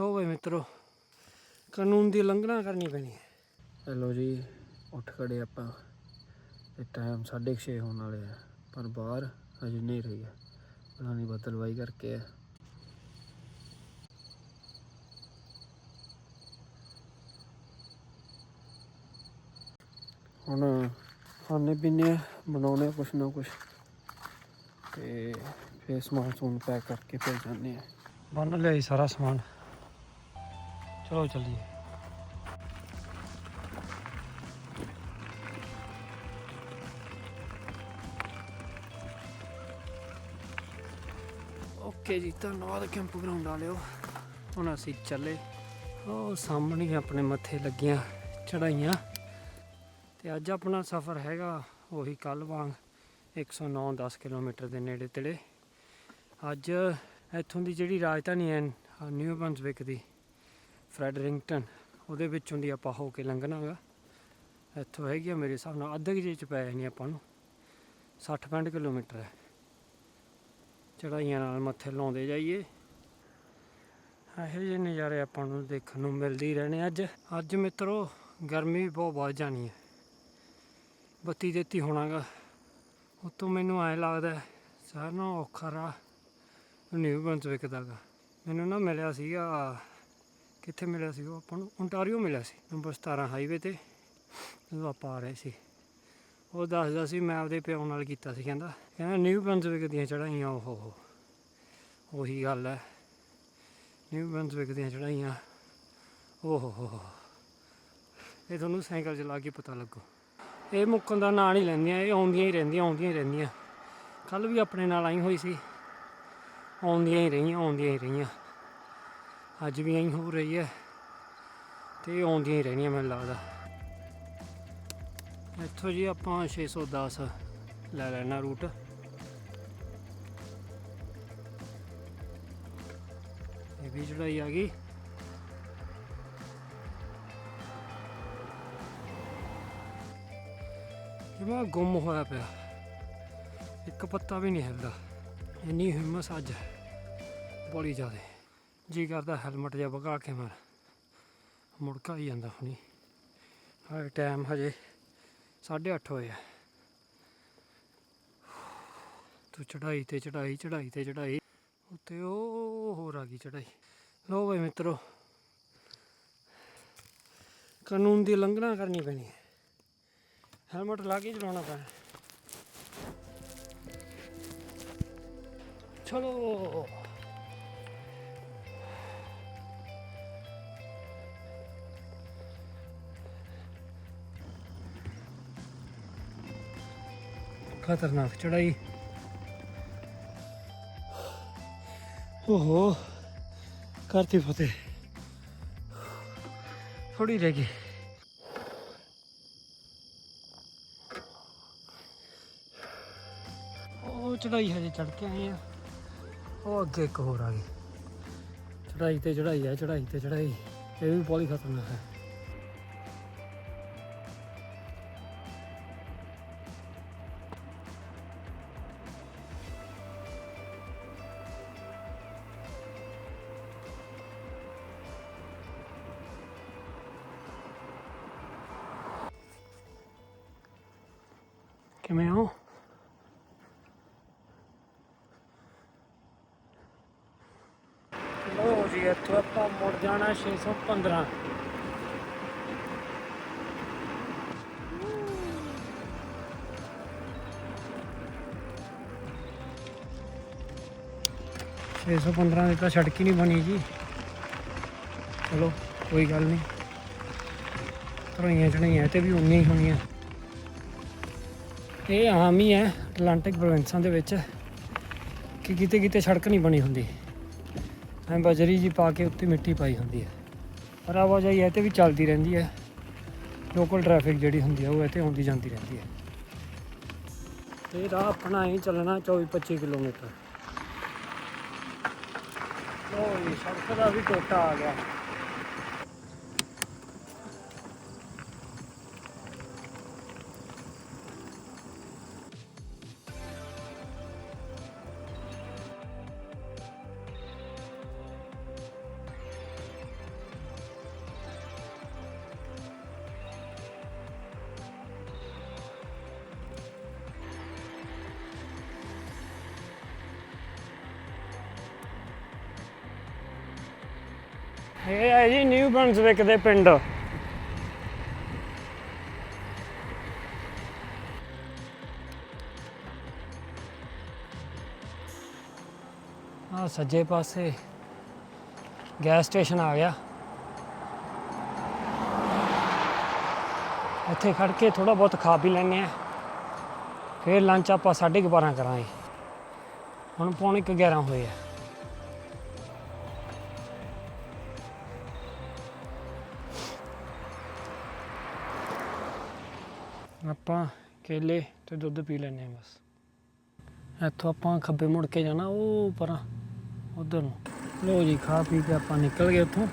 ਲੋ ਬਈ ਮਿੱਤਰੋ ਕਾਨੂੰਨ ਦੀ ਉਲੰਘਣਾ ਕਰਨੀ ਪੈਣੀ ਹੈ। ਹੈਲੋ ਜੀ ਉੱਠ ਖੜੇ ਆਪਾਂ। ਤੇ ਟਾਈਮ 6:30 ਹੋਣ ਵਾਲੇ ਆ ਪਰ ਬਾਹਰ ਅਜੇ ਨਹੀਂ ਰਹੀ ਹੈ ਪਤਾ ਨਹੀਂ ਬੱਦਲਵਾਈ ਕਰਕੇ ਹੈ ਹੁਣ ਖਾਣੇ ਪੀਣੇ ਬਣਾਉਣੇ ਕੁਛ ਨਾ ਕੁਛ। ਤੇ ਫੇਰ ਸਮਾਨ ਸਮੂਨ ਪੈਕ ਕਰਕੇ ਫਿਰ ਜਾਂਦੇ ਆ। ਬੰਨ ਲਿਆਈ ਸਾਰਾ ਸਮਾਨ। ਚਲੋ ਚੱਲੀਏ। ਓਕੇ ਜੀ, ਧੰਨਵਾਦ ਕੈਂਪ ਗਰਾਊਂਡ ਵਾਲਿਓ। ਹੁਣ ਅਸੀਂ ਚੱਲੇ। ਉਹ ਸਾਹਮਣੇ ਹੀ ਆਪਣੇ ਮੱਥੇ ਲੱਗੀਆਂ ਚੜਾਈਆਂ। ਤੇ ਅੱਜ ਆਪਣਾ ਸਫ਼ਰ ਹੈਗਾ ਉਹੀ ਕੱਲ ਵਾਂਗ 109 10 ਕਿਲੋਮੀਟਰ ਦੇ ਨੇੜੇ ਤੇੜੇ ਅੱਜ ਇੱਥੋਂ ਦੀ ਜਿਹੜੀ ਰਾਜਧਾਨੀ ਹੈ ਨਿਊ ਬਨਸਵਿਕ ਦੀ ਫਰੈਡਰਿੰਗਟਨ ਉਹਦੇ ਵਿੱਚੋਂ ਦੀ ਆਪਾਂ ਹੋ ਕੇ ਲੰਘਣਾਗਾ। ਇੱਥੋਂ ਹੈਗੀ ਆ ਮੇਰੇ ਹਿਸਾਬ ਨਾਲ, ਅੱਧੇ ਕੁ ਜੇ ਚ ਪੈ ਜਾਣੀ ਆਪਾਂ ਨੂੰ। 60 65 ਕਿਲੋਮੀਟਰ ਹੈ। ਚੜਾਈਆਂ ਨਾਲ ਮੱਥੇ ਲਾਉਂਦੇ ਜਾਈਏ। ਇਹੋ ਜਿਹੇ ਨਜ਼ਾਰੇ ਆਪਾਂ ਨੂੰ ਦੇਖਣ ਨੂੰ ਮਿਲਦੇ ਹੀ ਰਹਿਣੇ ਅੱਜ ਅੱਜ ਮਿੱਤਰੋ, ਗਰਮੀ ਵੀ ਬਹੁਤ ਵੱਧ ਜਾਣੀ ਹੈ। ਬੱਤੀ ਦਿੱਤੀ ਹੋਣਾਗਾ। ਉਤੋਂ ਮੈਨੂੰ ਐ ਲੱਗਦਾ ਸਾਰਿਆਂ ਨੂੰ ਔਖਾ ਰਾਹ ਨਿਊ ਬੰਸ ਵਿਕਦਾਗਾ। ਮੈਨੂੰ ਨਾ ਮਿਲਿਆ ਸੀਗਾ ਕਿੱਥੇ ਮਿਲਿਆ ਸੀ ਉਹ? ਆਪਾਂ ਨੂੰ ਓਨਟਾਰੀਓ ਮਿਲਿਆ ਸੀ, ਨੰਬਰ 17 ਹਾਈਵੇ ਤੇ। ਜਦੋਂ ਆਪਾਂ ਆ ਰਹੇ ਸੀ। ਉਹ ਦੱਸਦਾ ਸੀ, ਮੈਂ ਆਪਦੇ ਪਿਓ ਨਾਲ ਕੀਤਾ ਸੀ, ਕਹਿੰਦਾ ਕਹਿੰਦਾ, ਨਿਊ ਬੰਸਵਿਕ ਦੀਆਂ ਚੜਾਈਆਂ ਉਹ ਹੋ। ਉਹੀ ਗੱਲ ਹੈ ਨਿਊ ਬੰਸਵਿਕ ਦੀਆਂ ਚੜਾਈਆਂ ਓ ਹੋ ਹੋ। ਹੋ। ਇਹ ਤੁਹਾਨੂੰ ਸਾਈਕਲ ਚਲਾ ਕੇ ਪਤਾ ਲੱਗੂ। ਇਹ ਮੁੱਕਣ ਦਾ ਨਾਂ ਨਹੀਂ ਲੈਂਦੀਆਂ, ਇਹ ਆਉਂਦੀਆਂ ਹੀ ਰਹਿੰਦੀਆਂ, ਆਉਂਦੀਆਂ ਹੀ ਰਹਿੰਦੀਆਂ। ਕੱਲ ਵੀ ਆਪਣੇ ਨਾਲ ਆਈ ਹੋਈ ਸੀ। ਆਉਂਦੀਆਂ ਹੀ ਰਹੀਆਂ, ਆਉਂਦੀਆਂ ਹੀ ਰਹੀਆਂ। ਅੱਜ ਵੀ ਐਂ ਹੋ ਰਹੀ ਹੈ ਤੇ ਆਉਂਦੀਆਂ ਹੀ ਰਹਿਣੀਆਂ ਮੈਨੂੰ ਲੱਗਦਾ। ਇੱਥੋਂ ਜੀ ਆਪਾਂ 610 ਲੈ ਲੈਣਾ ਰੂਟ। ਇਹ ਵੀ ਚੜਾਈ ਆ ਗਈ। ਜਿਵੇਂ ਗੁੰਮ ਹੋਇਆ ਪਿਆ। ਇੱਕ ਪੱਤਾ ਵੀ ਨਹੀਂ ਹਿਲਦਾ। ਇੰਨੀ ਹਿੰਮਤ ਅੱਜ ਬੜੀ ਜ਼ਿਆਦਾ। ਜੀ ਕਰਦਾ ਹੈਲਮਟ ਜਿਹਾ ਵਗਾ ਕੇ ਮਾਰ ਮੁੜਕਾ ਹੀ ਜਾਂਦਾ ਹੁਣੀ। ਹਾਏ ਟਾਈਮ ਹਜੇ 8:30 ਹੋਏ ਆ। ਤੂੰ ਚੜਾਈ ਤੇ ਚੜਾਈ ਚੜਾਈ ਤੇ ਚੜਾਈ। ਉੱਤੇ ਉਹ ਹੋਰ ਆ ਗਈ ਚੜਾਈ। ਲੋ ਬਈ ਮਿੱਤਰੋ, ਕਾਨੂੰਨ ਦੀ ਉਲੰਘਣਾ ਕਰਨੀ ਪੈਣੀ ਹੈ। ਹੈਲਮਟ ਲਾ ਕੇ ਚਲਾਉਣਾ ਪੈਣਾ। ਚਲੋ। ਖਤਰਨਾਕ ਚੜਾਈ। ਓਹੋ ਕਰਤੀ ਫਤਿਹ। ਥੋੜੀ ਰਹਿ ਗਈ। ਉਹ ਚੜਾਈ ਹਜੇ ਚੜ ਕੇ ਆਏ ਆ। ਉਹ ਅੱਗੇ ਇੱਕ ਹੋਰ ਆ ਗਈ। ਚੜਾਈ ਤੇ ਚੜਾਈ ਆ, ਚੜਾਈ ਤੇ ਚੜਾਈ। ਇਹ ਵੀ ਬਹੁਤ ਹੀ ਖਤਰਨਾਕ ਹੈ। ਕਿਵੇਂ ਹੋ? ਲੋ ਜੀ ਇੱਥੋਂ ਆਪਾਂ ਮੁੜ ਜਾਣਾ 615 615 ਦੀ ਤਾਂ ਸੜਕ ਹੀ ਨਹੀਂ ਬਣੀ ਜੀ। ਚਲੋ ਕੋਈ ਗੱਲ ਨਹੀਂ। ਤਰਈਆਂ ਚੜਾਈਆਂ ਤੇ ਵੀ ਉਨੀਆਂ ਹੀ ਹੋਣੀਆਂ। ਇਹ ਆਮ ਹੀ ਹੈ ਅਟਲਾਂਟਿਕ ਪ੍ਰੋਵਿੰਸਾਂ ਦੇ ਵਿੱਚ, ਕਿ ਕਿਤੇ ਕਿਤੇ ਸੜਕ ਨਹੀਂ ਬਣੀ ਹੁੰਦੀ। ਐਂ ਬਜਰੀ ਜੀ ਪਾ ਕੇ ਉੱਤੇ ਮਿੱਟੀ ਪਾਈ ਹੁੰਦੀ ਹੈ। ਪਰ ਆਵਾਜਾਈ ਇਹ ਤੇ ਵੀ ਚੱਲਦੀ ਰਹਿੰਦੀ ਹੈ। ਲੋਕਲ ਟ੍ਰੈਫਿਕ ਜਿਹੜੀ ਹੁੰਦੀ ਹੈ ਉਹ ਇੱਥੇ ਆਉਂਦੀ ਜਾਂਦੀ ਰਹਿੰਦੀ ਹੈ। ਤੇ ਰਾਹ ਆਪਣਾ ਹੀ ਚੱਲਣਾ 24 25 ਕਿਲੋਮੀਟਰ। ਲੋ ਜੀ, ਸੜਕ ਦਾ ਵੀ ਟੋਟਾ ਆ ਗਿਆ। ਇਹ ਹੈ ਜੀ ਨਿਊ ਬਰਨਸਵਿਕ ਦੇ ਪਿੰਡ। ਆ ਸੱਜੇ ਪਾਸੇ ਗੈਸ ਸਟੇਸ਼ਨ ਆ ਗਿਆ। ਇੱਥੇ ਖੜ ਕੇ ਥੋੜਾ ਬਹੁਤ ਖਾ ਪੀ ਲੈਂਦੇ ਆ ਫਿਰ ਲੰਚ ਆਪਾਂ 12:30 ਕਰਾਂਗੇ। ਹੁਣ ਪੌਣੇ ਕੁ 11 ਹੋਏ ਆ। ਆਪਾਂ ਕੇਲੇ ਤੇ ਦੁੱਧ ਪੀ ਲੈਂਦੇ ਆ ਬਸ। ਇੱਥੋਂ ਆਪਾਂ ਖੱਬੇ ਮੁੜ ਕੇ ਜਾਣਾ ਉਹ ਪਰਾਂ, ਉਧਰ ਨੂੰ। ਲੋ ਜੀ, ਖਾ ਪੀ ਕੇ ਆਪਾਂ ਨਿਕਲ ਗਏ ਉੱਥੋਂ।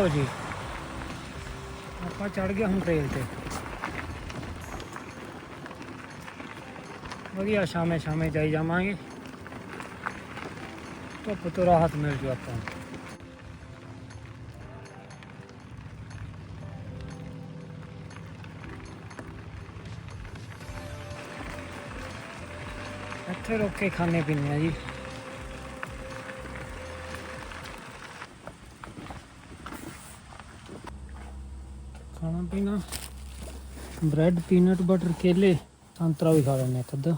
ਲੋ ਜੀ ਆਪਾਂ ਚੜ ਗਏ ਹੁਣ ਟ੍ਰੇਨ ਤੇ ਵਧੀਆ ਸ਼ਾਮੇ ਸ਼ਾਮੇ ਜਾਈ ਜਾਵਾਂਗੇ ਧੁੱਪ ਤੋਂ ਰਾਹਤ ਮਿਲ ਜੂ ਆਪਾਂ ਨੂੰ ਇੱਥੇ ਰੁਕ ਕੇ ਖਾਣੇ ਪੀਣੇ ਆ ਜੀ ਖਾਣਾ ਪੀਣਾ ਬ੍ਰੈਡ, ਪੀਨਟ, ਬਟਰ, ਕੇਲੇ, ਸੰਤਰਾ ਵੀ ਖਾ ਲੈਣੇ ਇੱਕ ਅੱਧਾ।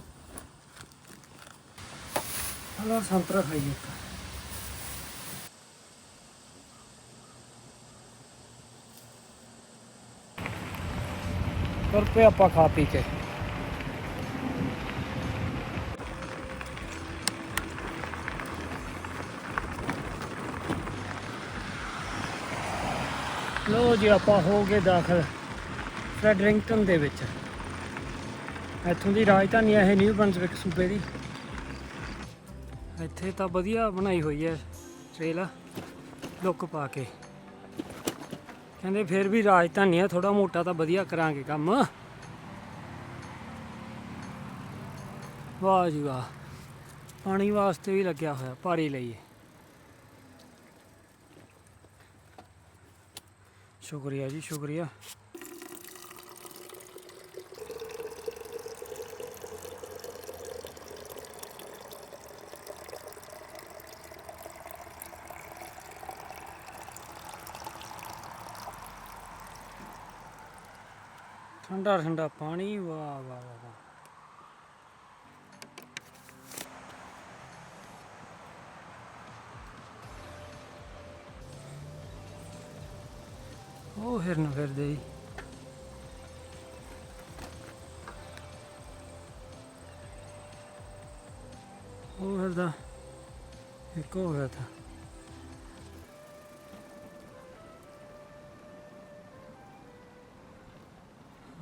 ਹਲਾ ਸੰਤਰਾ ਖਾਈਏ ਇੱਕ। ਤੁਰ ਪਏ ਆਪਾਂ ਖਾ ਪੀ ਕੇ। ਲੋ ਜੀ, ਆਪਾਂ ਹੋ ਗਏ ਦਾਖਲ ਫੈਡਰਿੰਗਟਨ ਦੇ ਵਿੱਚ। ਇੱਥੋਂ ਦੀ ਰਾਜਧਾਨੀ ਹੈ ਇਹ ਨਿਊ ਬਰਨਸਵਿਕ ਸੂਬੇ ਦੀ। ਇੱਥੇ ਤਾਂ ਵਧੀਆ ਬਣਾਈ ਹੋਈ ਹੈ ਟ੍ਰੇਲ ਲੁੱਕ ਪਾ ਕੇ। ਕਹਿੰਦੇ ਫਿਰ ਵੀ ਰਾਜਧਾਨੀ ਆ ਥੋੜਾ ਮੋਟਾ ਤਾਂ ਵਧੀਆ ਕਰਾਂਗੇ ਕੰਮ। ਵਾਹ ਜੀ ਵਾਹ, ਪਾਣੀ ਵਾਸਤੇ ਵੀ ਲੱਗਿਆ ਹੋਇਆ, ਭਾਰੀ ਲਈਏ। ਸ਼ੁਕਰੀਆ ਜੀ ਸ਼ੁਕਰੀਆ। ਠੰਡਾ ਠੰਡਾ ਪਾਣੀ ਵਾਹ ਵਾਹ। ਵਾਹ ਫਿਰਦੇ ਜੀ ਉਹ ਫਿਰਦਾ ਇੱਕ ਹੋ ਗਿਆ ਤਾਂ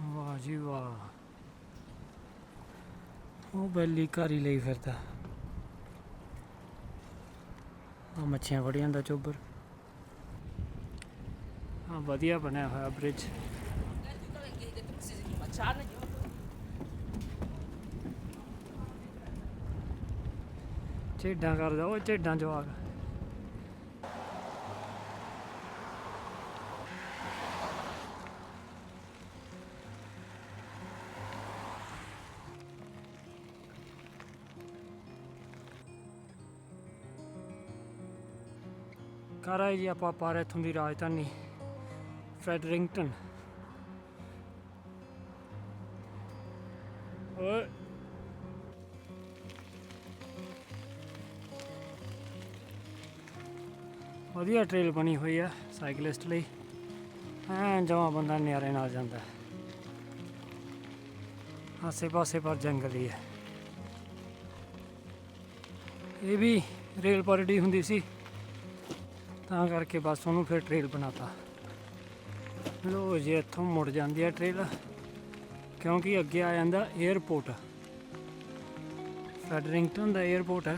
ਵਾਹ ਜੀ ਵਾਹ ਉਹ ਬੈਲੀ ਘਰ ਹੀ ਲਈ ਫਿਰਦਾ ਆ ਮੱਛੀਆਂ ਫੜੀਆਂ ਦਾ ਚੋਬਰ ਵਧੀਆ ਬਣਿਆ ਹੋਇਆ ਬ੍ਰਿਜ ਝੇਡਾਂ ਕਰਦਾ ਉਹ ਝੇਡਾਂ ਜਵਾਕ। ਕਰ ਆਏ ਜੀ ਆਪਾਂ ਪਾਰ ਇੱਥੋਂ ਦੀ ਰਾਜਧਾਨੀ। ਫੈਡਰਿੰਗਟਨ ਓਏ øh. ਵਧੀਆ ਟ੍ਰੇਲ ਬਣੀ ਹੋਈ ਆ ਸਾਈਕਲਿਸਟ ਲਈ। ਐਂ ਜਮਾ ਬੰਦਾ ਨਿਆਰੇ ਨਾਲ ਜਾਂਦਾ। ਆਸੇ ਪਾਸੇ ਪਰ ਜੰਗਲ ਹੀ ਹੈ ਇਹ ਵੀ ਰੇਲ ਪਰੜੀ ਹੁੰਦੀ ਸੀ। ਤਾਂ ਕਰਕੇ ਬਸ ਉਹਨੂੰ ਫਿਰ ਟ੍ਰੇਲ ਬਣਾਤਾ। ਲੋ ਜੇ, ਇੱਥੋਂ ਮੁੜ ਜਾਂਦੀ ਹੈ ਟ੍ਰੇਲ ਕਿਉਂਕਿ ਅੱਗੇ ਆ ਜਾਂਦਾ 에어ਪੋਰਟ ਫੈਡਰਿੰਗਟਨ ਦਾ 에어ਪੋਰਟ ਹੈ,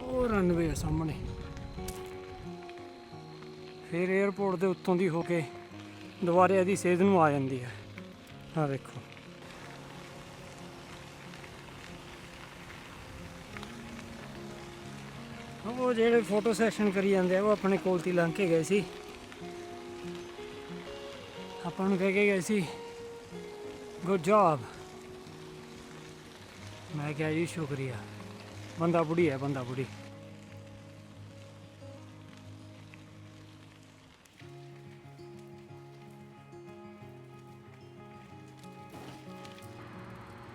ਉਹ ਰਨਵੇ ਹੈ ਸਾਹਮਣੇ। ਫਿਰ 에어ਪੋਰਟ ਦੇ ਉੱਤੋਂ ਦੀ ਹੋ ਕੇ ਦੁਬਾਰੇ ਇਹਦੀ ਸੇਧ ਨੂੰ ਆ ਜਾਂਦੀ ਹੈ। ਆ ਵੇਖੋ। ਉਹ ਜਿਹੜੇ ਫੋਟੋ ਸੈਸ਼ਨ ਕਰੀ ਜਾਂਦੇ ਆ, ਉਹ ਆਪਣੇ ਕੋਲ 'ਤੇ ਲੰਘ ਕੇ ਗਏ ਸੀ। ਆਪਾਂ ਨੂੰ ਕਹਿ ਕੇ ਗਏ ਸੀ ਗੁੱਡ ਜੌਬ ਮੈਂ ਕਿਹਾ ਜੀ, ਸ਼ੁਕਰੀਆ। ਬੰਦਾ ਬੁੜੀ ਹੈ, ਬੰਦਾ ਬੁੜੀ।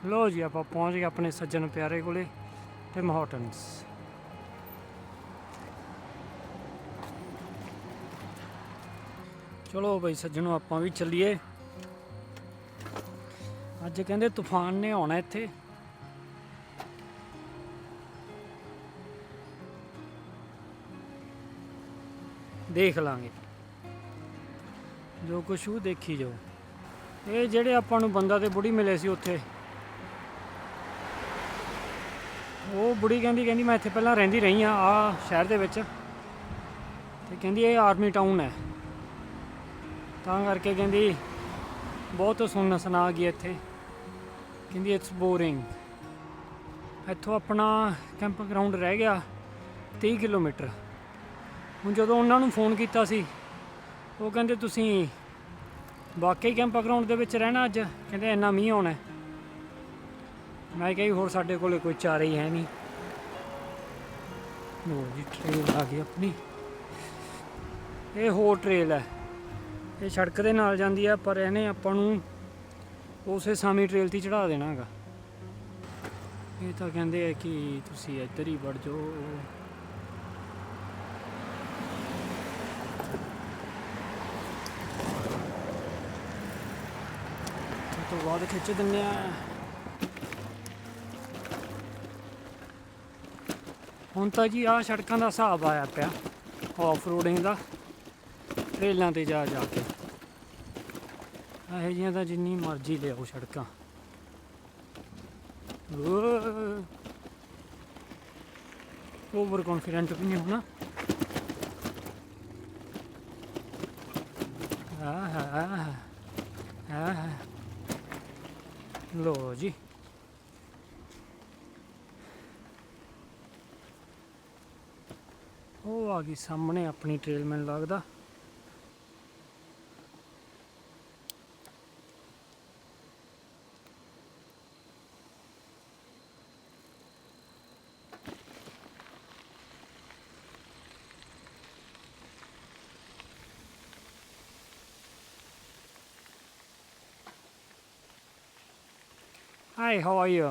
ਲੋ ਜੀ, ਆਪਾਂ ਪਹੁੰਚ ਗਏ ਆਪਣੇ ਸੱਜਣ ਪਿਆਰੇ ਕੋਲੇ ਟਿਮ ਹਾਰਟਨਸ ਚਲੋ ਬਈ ਸੱਜਣੋ, ਆਪਾਂ ਵੀ ਚੱਲੀਏ। ਅੱਜ ਕਹਿੰਦੇ ਤੂਫਾਨ ਨੇ ਆਉਣਾ ਇੱਥੇ। ਦੇਖ ਲਾਂਗੇ। ਜੋ ਕੁਛ ਉਹ ਦੇਖੀ ਜਾਓ। ਇਹ ਜਿਹੜੇ ਆਪਾਂ ਨੂੰ ਬੰਦਾ ਤੇ ਬੁੜੀ ਮਿਲੇ ਸੀ ਉੱਥੇ। ਉਹ ਬੁੜੀ ਕਹਿੰਦੀ ਕਹਿੰਦੀ ਮੈਂ ਇੱਥੇ ਪਹਿਲਾਂ ਰਹਿੰਦੀ ਰਹੀ ਆ ਆ ਸ਼ਹਿਰ ਦੇ ਵਿੱਚ। ਤੇ ਕਹਿੰਦੀ ਇਹ ਆਰਮੀ ਟਾਊਨ ਹੈ। ਤਾਂ ਕਰਕੇ ਕਹਿੰਦੀ, ਬਹੁਤ ਸੁਣਨ ਸੁਣਾ ਗਈ ਇੱਥੇ। ਕਹਿੰਦੀ ਇਟਸ ਬੋਰਿੰਗ ਇੱਥੋਂ ਆਪਣਾ ਕੈਂਪ ਗਰਾਊਂਡ ਰਹਿ ਗਿਆ 30 ਕਿਲੋਮੀਟਰ। ਹੁਣ ਜਦੋਂ ਉਹਨਾਂ ਨੂੰ ਫੋਨ ਕੀਤਾ ਸੀ, ਉਹ ਕਹਿੰਦੇ, ਤੁਸੀਂ ਵਾਕਈ ਕੈਂਪ ਗਰਾਊਂਡ ਦੇ ਵਿੱਚ ਰਹਿਣਾ ਅੱਜ? ਕਹਿੰਦੇ, ਇੰਨਾ ਮੀਂਹ ਆਉਣਾ ਮੈਂ ਕਿਹਾ, ਜੀ, ਹੋਰ ਸਾਡੇ ਕੋਲੇ ਕੋਈ ਚਾਰਾ ਹੀ ਹੈ ਨਹੀਂ। ਲੋ ਜੀ ਟ੍ਰੇਲ ਆ ਗਈ ਆਪਣੀ। ਇਹ ਹੋਰ ਟ੍ਰੇਲ ਹੈ। ਇਹ ਸੜਕ ਦੇ ਨਾਲ ਜਾਂਦੀ ਆ, ਪਰ ਇਹਨੇ ਆਪਾਂ ਨੂੰ ਉਸੇ ਸਾਮੀ ਟ੍ਰੇਲ ਤੇ ਚੜਾ ਦੇਣਾ ਹੈਗਾ। ਇਹ ਤਾਂ ਕਹਿੰਦੇ ਆ ਕਿ ਤੁਸੀਂ ਇੱਧਰ ਹੀ ਵੜ ਜਾਓ। ਤੋਂ ਬਾਅਦ ਖਿੱਚ ਦਿੰਦੇ ਆ। ਹੁਣ ਤਾਂ ਜੀ ਆ ਸੜਕਾਂ ਦਾ ਹਿਸਾਬ ਆਇਆ ਪਿਆ ਆਫ ਰੋਡਿੰਗ ਦਾ ਟ੍ਰੇਲਾਂ ਤੇ ਜਾ ਜਾ ਕੇ। ਇਹੋ ਜਿਹੀਆਂ ਤਾਂ ਜਿੰਨੀ ਮਰਜ਼ੀ ਲਿਆਓ ਸੜਕਾਂ। ਓਵਰ ਕੌਨਫੀਡੈਂਟ ਵੀ ਨਹੀਂ ਹੋਣਾ। ਆਹ ਆਹ ਆਹ ਲੋ ਜੀ। ਉਹ ਆ ਗਈ ਸਾਹਮਣੇ ਆਪਣੀ ਟ੍ਰੇਲ ਮੈਨੂੰ ਲੱਗਦਾ। Hi, how are you?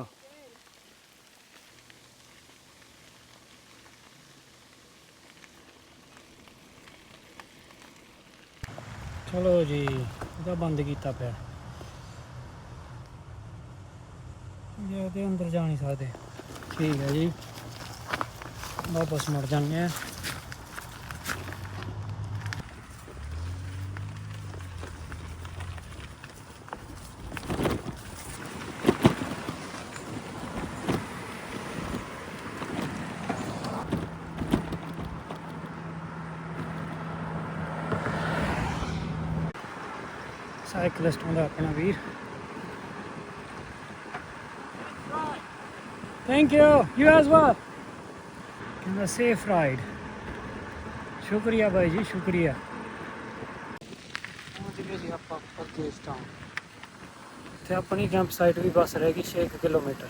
ਚਲੋ ਜੀ ਇਹਦਾ ਬੰਦ ਕੀਤਾ ਪਿਆ ਇਹ ਇਹਦੇ ਅੰਦਰ ਜਾ ਨਹੀਂ ਸਕਦੇ ਠੀਕ ਹੈ ਜੀ ਵਾਪਸ ਮੁੜ ਜਾਂਦੇ ਆ ਸਾਈਕਲਿਸਟ ਹੁੰਦਾ ਆਪਣਾ ਵੀਰ। Thank you you as well ਕਹਿੰਦਾ ਸੇਫ ਰਾਈਡ ਸ਼ੁਕਰੀਆ ਭਾਈ ਜੀ ਸ਼ੁਕਰੀਆ। ਪਹੁੰਚ ਗਏ ਜੀ ਆਪਾਂ ਪਰਦੇਸ ਟਾਊਨ ਤੇ ਆਪਣੀ ਕੈਂਪ ਸਾਈਟ ਵੀ ਬਸ ਰਹਿ ਗਈ 6 ਕਿਲੋਮੀਟਰ।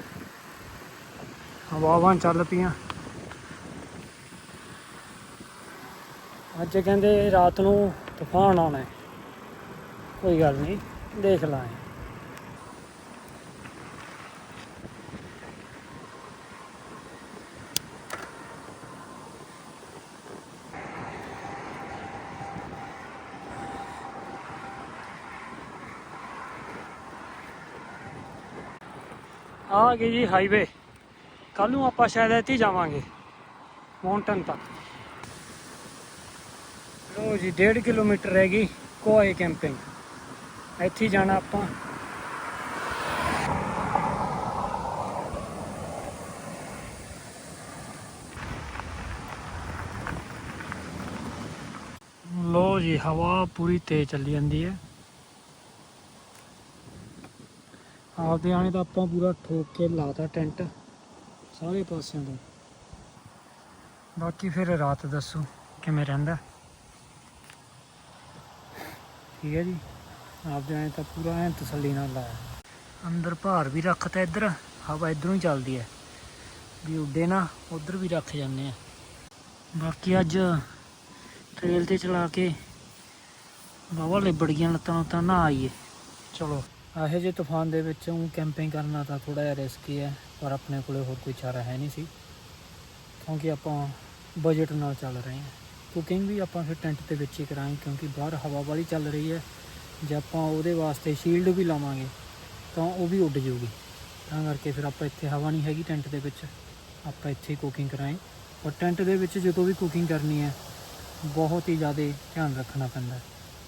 ਹਵਾਵਾਂ ਚੱਲ ਪਈਆਂ। ਅੱਜ ਕਹਿੰਦੇ ਰਾਤ ਨੂੰ ਤੂਫਾਨ ਆਉਣਾ ਹੈ। ਕੋਈ ਗੱਲ ਨਹੀਂ, ਦੇਖ ਲਾਂਗੇ। ਆ ਗਈ ਜੀ ਹਾਈਵੇ ਕੱਲ ਨੂੰ ਆਪਾਂ ਸ਼ਾਇਦ ਇੱਥੇ ਜਾਵਾਂਗੇ ਮਾਊਂਟਨ ਤੱਕ। ਲੋ ਜੀ 1.5 ਕਿਲੋਮੀਟਰ ਰਹਿ ਗਈ ਕੋਏ ਕੈਂਪਿੰਗ ਇੱਥੇ ਜਾਣਾ ਆਪਾਂ। ਲੋ ਜੀ, ਹਵਾ ਪੂਰੀ ਤੇਜ਼ ਚੱਲੀ ਜਾਂਦੀ ਹੈ। ਆਪਦੇ ਆਣੇ ਦਾ ਆਪਾਂ ਪੂਰਾ ਠੋਕ ਕੇ ਲਾਤਾ ਟੈਂਟ ਸਾਰੇ ਪਾਸਿਆਂ ਤੋਂ। ਬਾਕੀ ਫਿਰ ਰਾਤ ਦੱਸੋ ਕਿਵੇਂ ਰਹਿੰਦਾ। ਠੀਕ ਹੈ ਜੀ। ਆਪਦੇ ਆਣੇ ਤਾਂ ਪੂਰਾ ਐਂ ਤਸੱਲੀ ਨਾਲ ਲਾਇਆ। ਅੰਦਰ ਭਾਰ ਵੀ ਰੱਖਤਾ ਇੱਧਰ, ਹਵਾ ਇੱਧਰੋਂ ਹੀ ਚੱਲਦੀ ਹੈ ਵੀ ਉੱਡੇ ਨਾ, ਉਧਰ ਵੀ ਰੱਖ ਜਾਂਦੇ ਆ। ਬਾਕੀ ਅੱਜ ਟ੍ਰੇਲ ਤੇ ਚਲਾ ਕੇ ਬਾਵਾ ਲਿਬੜ ਗਈਆਂ ਲੱਤਾਂ ਲੁੱਤਾਂ ਨਾ ਆਈਏ। ਚਲੋ, ਇਹੋ ਜਿਹੇ ਤੂਫਾਨ ਦੇ ਵਿੱਚ ਉਹ ਕੈਂਪਿੰਗ ਕਰਨਾ ਤਾਂ ਥੋੜਾ ਜਿਹਾ ਰਿਸਕੀ ਹੈ ਪਰ ਆਪਣੇ ਕੋਲੇ ਹੋਰ ਕੋਈ ਚਾਰਾ ਹੈ ਨਹੀਂ ਸੀ। ਕਿਉਂਕਿ ਆਪਾਂ ਬਜਟ ਨਾਲ ਚੱਲ ਰਹੇ ਹਾਂ ਕੁਕਿੰਗ ਵੀ ਆਪਾਂ ਫਿਰ ਟੈਂਟ ਦੇ ਵਿੱਚ ਹੀ ਕਰਾਂਗੇ, ਕਿਉਂਕਿ ਬਾਹਰ ਹਵਾ ਵਾਲੀ ਚੱਲ ਰਹੀ ਹੈ ਜੇ ਆਪਾਂ ਉਹਦੇ ਵਾਸਤੇ ਸ਼ੀਲਡ ਵੀ ਲਾਵਾਂਗੇ, ਤਾਂ ਉਹ ਵੀ ਉੱਡ ਜਾਊਗੀ। ਤਾਂ ਕਰਕੇ ਫਿਰ ਆਪਾਂ ਇੱਥੇ ਹਵਾ ਨਹੀਂ ਹੈਗੀ ਟੈਂਟ ਦੇ ਵਿੱਚ। ਆਪਾਂ ਇੱਥੇ ਹੀ ਕੁਕਿੰਗ ਕਰਾਂਗੇ। ਔਰ ਟੈਂਟ ਦੇ ਵਿੱਚ ਜਦੋਂ ਵੀ ਕੁਕਿੰਗ ਕਰਨੀ ਹੈ, ਬਹੁਤ ਹੀ ਜ਼ਿਆਦਾ ਧਿਆਨ ਰੱਖਣਾ ਪੈਂਦਾ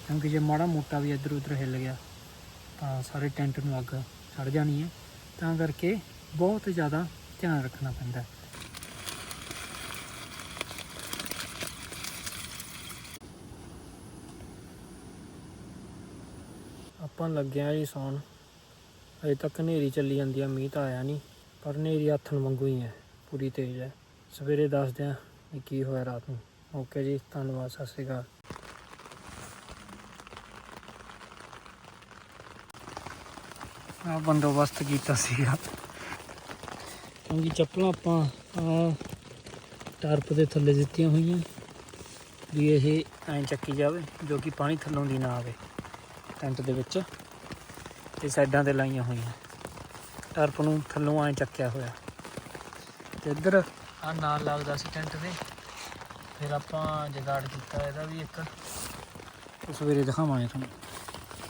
ਕਿਉਂਕਿ ਜੇ ਮਾੜਾ ਮੋਟਾ ਵੀ ਇੱਧਰ ਉੱਧਰ ਹਿੱਲ ਗਿਆ, ਤਾਂ ਸਾਰੇ ਟੈਂਟ ਨੂੰ ਅੱਗ ਚੜ ਜਾਣੀ ਹੈ। ਤਾਂ ਕਰਕੇ ਬਹੁਤ ਜ਼ਿਆਦਾ ਧਿਆਨ ਰੱਖਣਾ ਪੈਂਦਾ ਆਪਾਂ ਲੱਗਿਆ ਜੀ ਸੌਣ। ਅਜੇ ਤੱਕ ਹਨੇਰੀ ਚੱਲੀ ਜਾਂਦੀ ਆ, ਮੀਂਹ ਤਾਂ ਆਇਆ ਨਹੀਂ, ਪਰ ਹਨੇਰੀ ਹੱਥਣ ਵਾਂਗੂ ਹੀ ਹੈ, ਪੂਰੀ ਤੇਜ਼ ਹੈ। ਸਵੇਰੇ ਦੱਸਦੇ ਆ ਵੀ ਕੀ ਹੋਇਆ ਰਾਤ ਨੂੰ। ਓਕੇ ਜੀ, ਧੰਨਵਾਦ, ਸਤਿ ਸ਼੍ਰੀ ਅਕਾਲ। ਆ ਬੰਦੋਬਸਤ ਕੀਤਾ ਸੀਗਾ। ਕਿਉਂਕਿ ਚੱਪਲਾਂ ਆਪਾਂ ਆ ਟਰਪ ਦੇ ਥੱਲੇ ਦਿੱਤੀਆਂ ਹੋਈਆਂ, ਵੀ ਇਹ ਐਂ ਚੱਕੀ ਜਾਵੇ, ਜੋ ਕਿ ਪਾਣੀ ਥੱਲੋਂ ਦੀ ਨਾ ਆਵੇ। ਟੈਂਟ ਦੇ ਵਿੱਚ ਤੇ ਸਾਈਡਾਂ ਤੇ ਲਾਈਆਂ ਹੋਈਆਂ। ਟਰਪ ਨੂੰ ਥੱਲੋਂ ਐਂ ਚੱਕਿਆ ਹੋਇਆ। ਤੇ ਇੱਧਰ ਆ ਨਾਲ ਲੱਗਦਾ ਸੀ ਟੈਂਟ ਦੇ ਫਿਰ ਆਪਾਂ ਜਗਾੜ ਕੀਤਾ ਇਹਦਾ ਵੀ ਇੱਕ। ਉਹ ਸਵੇਰੇ ਦਿਖਾਵਾਂਗੇ ਤੁਹਾਨੂੰ।